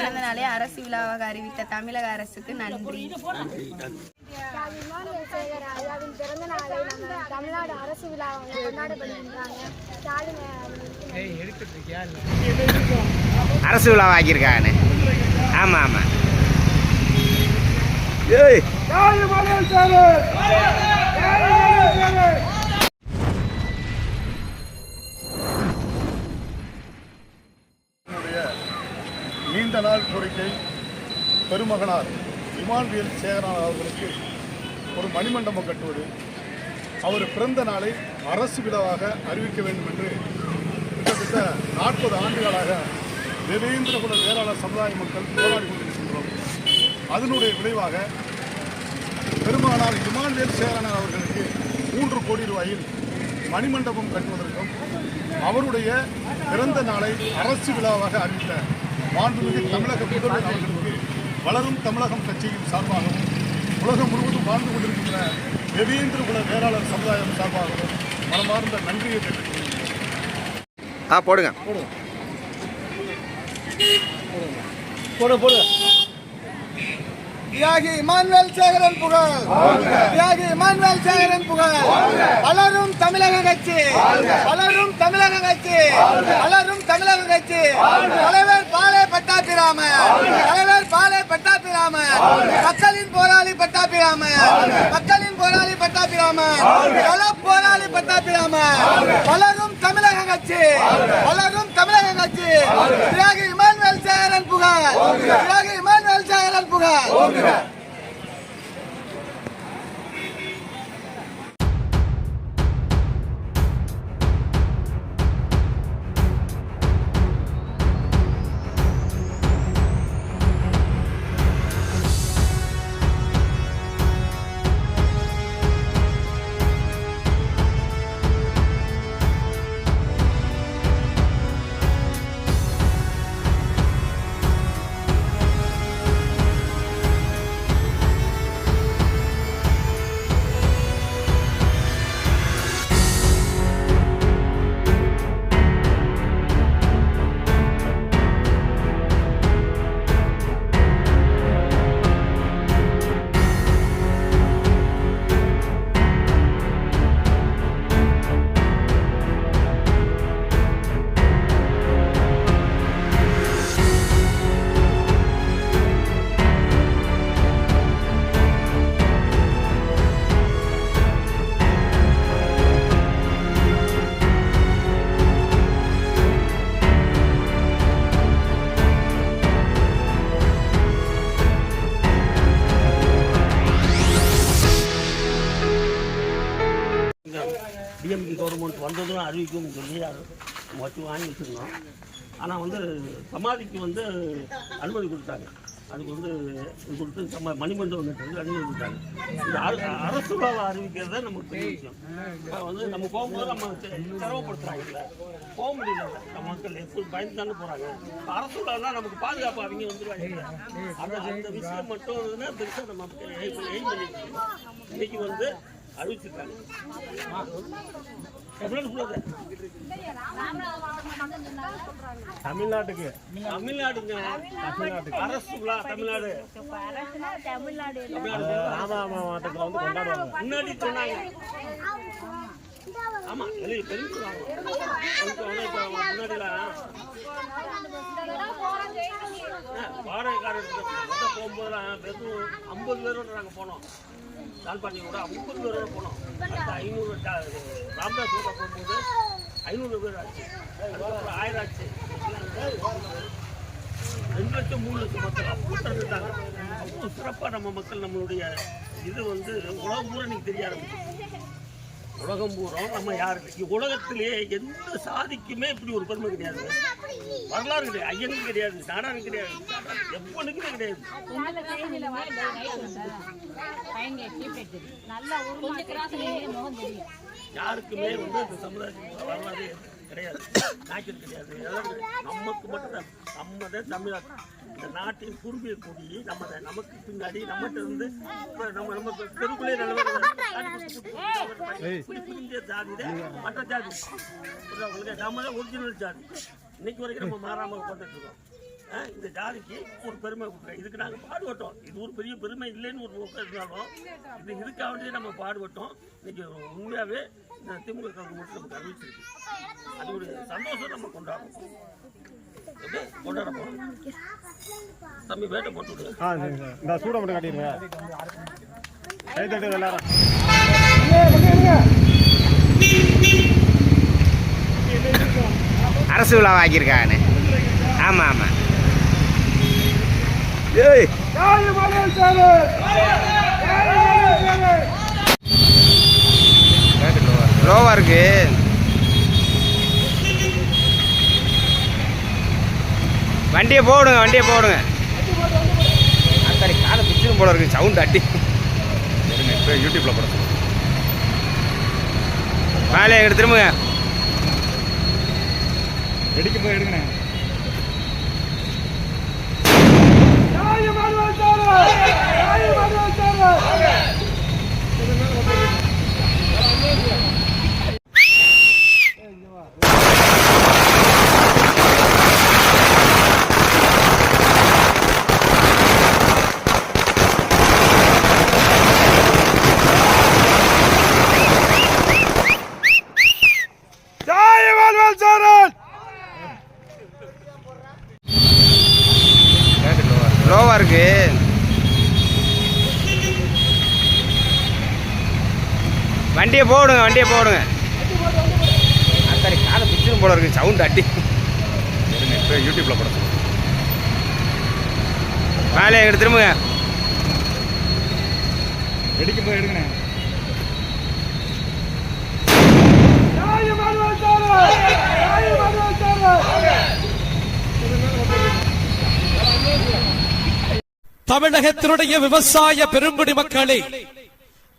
பிறந்த நாளை அரசு விழாவாக அறிவித்த தமிழக அரசுக்கு நன்றி. இமானுவேல் சேகர் ஐயாவின் பிறந்த நாளை நம்ம தமிழ்நாடு அரசு விழா கொண்டாடப்படுகின்றாங்க. ஸ்டாலின் அரசு விழா ஆக்கியிருக்காங்கண்ணே ஆமாம் ஆமாம் ஏய் நாள் கோரிக்கை பெருமகனார் இமானுவேல் சேகரன் அவர்களுக்கு ஒரு மணிமண்டபம் கட்டுவது. அவர் பிறந்த நாளை அரசு விழாவாக அறிவிக்க வேண்டும் என்று கிட்டத்தட்ட நாற்பது ஆண்டுகளாக தேவேந்திரகுல வேளாளர் சமுதாய மக்கள் போராடி கொண்டிருக்கின்றோம். அதனுடைய விளைவாக பெருமகனார் இமானுவேல் சேகரனார் அவர்களுக்கு மூன்று கோடி ரூபாயில் மணிமண்டபம் கட்டுவதற்கும் அவருடைய பிறந்த நாளை அரசு விழாவாக அறிவித்த மாண்புமிகு தமிழக முதல்வர் அவர்களுக்கு வளரும் தமிழகம் கட்சியின் சார்பாகவும் உலகம் முழுவதும் வாழ்ந்து கொண்டிருக்கின்ற தேவேந்திர குல வேளாளர் சமுதாயம் சார்பாகவும் மனமார்ந்த நன்றியை தெரிவித்துக் ஆ போடுங்க. தியாகி இமானுவேல் சேகரன் புகழ். தியாகி இமானுவேல் சேகரன் புகழ். வளரும் தமிழக கட்சி. வளரும் தமிழக கட்சி. வளரும் தமிழக கட்சி. தலைவர் பாலே பட்டாபிராம தலைவர் பாலே பட்டாபிராம மக்களின் போராளி பட்டாபிராம மக்களின் போராளி பட்டாபிராம கள போராளி பட்டாபிராம வளரும் தமிழக கட்சி. வளரும் தமிழக கட்சி. தியாகி இமானுவேல் சேகரன் புகழ் தியாகி இமானுவேல் சேகரன் புகழ் கவர்மெண்ட் வந்ததும் அறிவிக்கும் சொல்லி அது வச்சு வாங்கி வச்சுருந்தோம். ஆனால் வந்து சமாதிக்கு வந்து அனுமதி கொடுத்தாங்க. அதுக்கு வந்து இது கொடுத்து சம மணிமண்டபம் கட்டுறதுக்கு அனுமதி கொடுத்தாங்க. இந்த அர- அரசு விழாவை அறிவிக்கிறத நமக்கு பெரிய விஷயம். வந்து நம்ம போகும்போது நம்ம தெ- இல்லை. போக முடியல. நம்ம மக்கள் எப்படி பயந்து தானே போகிறாங்க அரசு விழானா நமக்கு பாதுகாப்பு அவங்க வந்துடுவாங்க அந்த அந்த விஷயம் மட்டும் பெருசாக நம்ம எய்ம் பண்ணிட்டு இன்னைக்கு வந்து தமிழ்நாட்டுக்கு. தமிழ்நாடுங்க. தமிழ்நாட்டுக்கு அரசு விழா தமிழ்நாடு. தமிழ்நாடு ராமநாம மாவட்டத்தில் வந்து கொண்டாடுவாங்க. முன்னாடி சொன்னாங்க. ஆமா வெளியே தெரிஞ்சுக்கிறாங்க. முன்னாடிலாம். வாடகைக்காரர் போகும்போதெல்லாம் வெறும் ஐம்பது பேரோட நாங்கள் போனோம். தாழ்பாண்டி கூட ஐம்பது பேர் போனோம். ஐநூறு டா- கூட போகும்போது ஐநூறு பேர் ஆச்சு. அதுக்கப்புறம் ஆயிரம் ஆச்சு ரெண்டு லட்சம் மூணு லட்சம் மக்கள் கூட்டம் இருந்தாங்க. அவ்வளோ சிறப்பாக நம்ம மக்கள் நம்மளுடைய இது வந்து உலகம் பூரா இன்னைக்கு தெரிய ஆரம்பிச்சு உலகம் பூரா நம்ம யாருக்கு உலகத்திலே எந்த சாதிக்குமே இப்படி ஒரு பெருமை கிடையாது. வரலாறு கிடையாது ஐயனுக்கு கிடையாது நாடானு கிடையாது எப்பனுக்குமே கிடையாது. யாருக்குமே வந்து இந்த சமுதாயத்துக்கு வரலாறு கிடையாது. நாய்க்கு கிடையாது. நமக்கு மட்டும்தான். நம்ம தான் தமிழ்நாடு இந்த நாட்டின் குறுகிய கொடி நம்ம நமக்கு பின்னாடி நம்மகிட்ட இருந்து இப்ப நம்ம நம்ம தெருக்குள்ளே நல்ல ஜாதி மற்ற ஜாதி. உங்களுக்கு? நம்ம தான் ஒரிஜினல் ஜாதி. இன்னைக்கு வரைக்கும் நம்ம மாறாம உட்காந்துட்டு இருக்கோம். இந்த ஜாதிக்கு ஒரு பெருமை கொடுக்குறேன் இதுக்கு நாங்கள் பாடுபட்டோம். இது ஒரு பெரிய பெருமை இல்லைன்னு ஒரு இருந்தாலும் இது இதுக்காக வேண்டியே நம்ம பாடுபட்டோம். இன்னைக்கு உண்மையாகவே இந்த திமுக கவர்மெண்ட் நமக்கு அறிவிச்சிருக்கு. அது ஒரு சந்தோஷம் நம்ம கொண்டாடுறோம். கொண்டாட போகிறோம் தம்பி வேட்டை போட்டு விடு. ஆ சரி சார். இந்த சூட மட்டும் காட்டிடுங்க. கை தட்டு எல்லாரும். அரசு விழா ஆக்கியிருக்காங்கண்ணே ஆமாம் ஆமாம் ஏய். லோவா இருக்கு வண்டியை போடுங்க வண்டியை போடுங்க. அத்தாடி காலை பிடிச்சிடும் போல இருக்கு சவுண்ட் அட்டி இப்போ யூடியூப்ல போட எங்கிட்ட திரும்புங்க வெடிக்க போய் எடுங்கண்ணே லோவா இருக்கு வண்டியை போடுங்க வண்டியை போடுங்க. அத்தாடி காலை பிடிச்சிடும் போல இருக்கு சவுண்ட் அட்டி இப்போ யூடியூப்ல போட மேலே எங்கிட்ட திரும்புங்க. வெடிக்க போய் எடுங்கண்ணே. தமிழகத்தினுடைய விவசாய பெருங்குடி மக்களே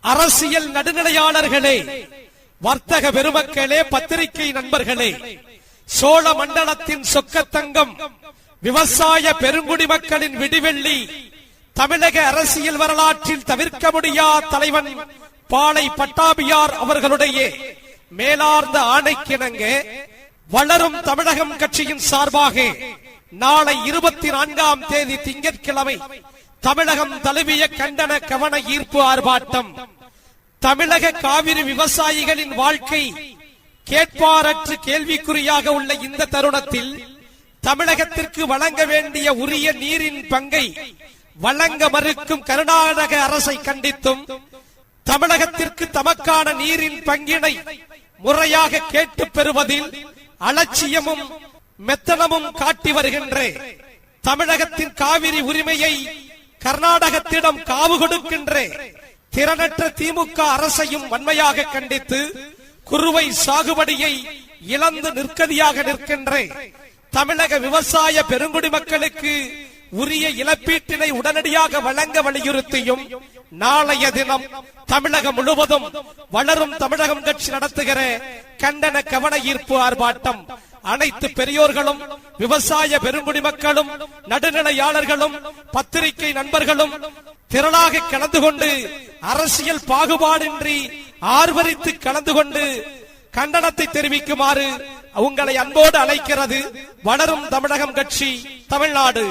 அரசியல் நடுநிலையாளர்களே வர்த்தக பெருமக்களே பத்திரிகை நண்பர்களே சோழ மண்டலத்தின் சொக்கத்தங்கம் விவசாய பெருங்குடி மக்களின் விடிவெள்ளி தமிழக அரசியல் வரலாற்றில் தவிர்க்க முடியா தலைவன் பாளை பட்டாபியார் அவர்களுடைய மேலார்ந்த ஆணைக்கிணங்க வளரும் தமிழகம் கட்சியின் சார்பாக நாளை இருபத்தி நான்காம் தேதி திங்கட்கிழமை தமிழகம் தழுவிய கண்டன கவன ஈர்ப்பு ஆர்ப்பாட்டம். தமிழக காவிரி விவசாயிகளின் வாழ்க்கை கேட்பாரற்று கேள்விக்குறியாக உள்ள இந்த தருணத்தில் தமிழகத்திற்கு வழங்க வேண்டிய உரிய நீரின் பங்கை வழங்க மறுக்கும் கர்நாடக அரசை கண்டித்தும் தமிழகத்திற்கு தமக்கான நீரின் பங்கினை முறையாக கேட்டு பெறுவதில் அலட்சியமும் மெத்தனமும் காட்டி வருகின்ற. தமிழகத்தின் காவிரி உரிமையை கர்நாடகத்திடம் காவு கொடுக்கின்ற திறனற்ற திமுக அரசையும் வன்மையாக கண்டித்து குறுவை சாகுபடியை இழந்து நிற்கதியாக நிற்கின்ற தமிழக விவசாய பெருங்குடி மக்களுக்கு உரிய இழப்பீட்டினை உடனடியாக வழங்க வலியுறுத்தியும் நாளைய தினம் தமிழகம் முழுவதும் வளரும் தமிழகம் கட்சி நடத்துகிற கண்டன கவன ஈர்ப்பு ஆர்ப்பாட்டம் அனைத்து பெரியோர்களும் விவசாய பெருங்குடி மக்களும் நடுநிலையாளர்களும் பத்திரிகை நண்பர்களும் திரளாக கலந்து கொண்டு அரசியல் பாகுபாடின்றி ஆர்வரித்து கலந்து கொண்டு கண்டனத்தை தெரிவிக்குமாறு உங்களை அன்போடு அழைக்கிறது வளரும் தமிழகம் கட்சி தமிழ்நாடு.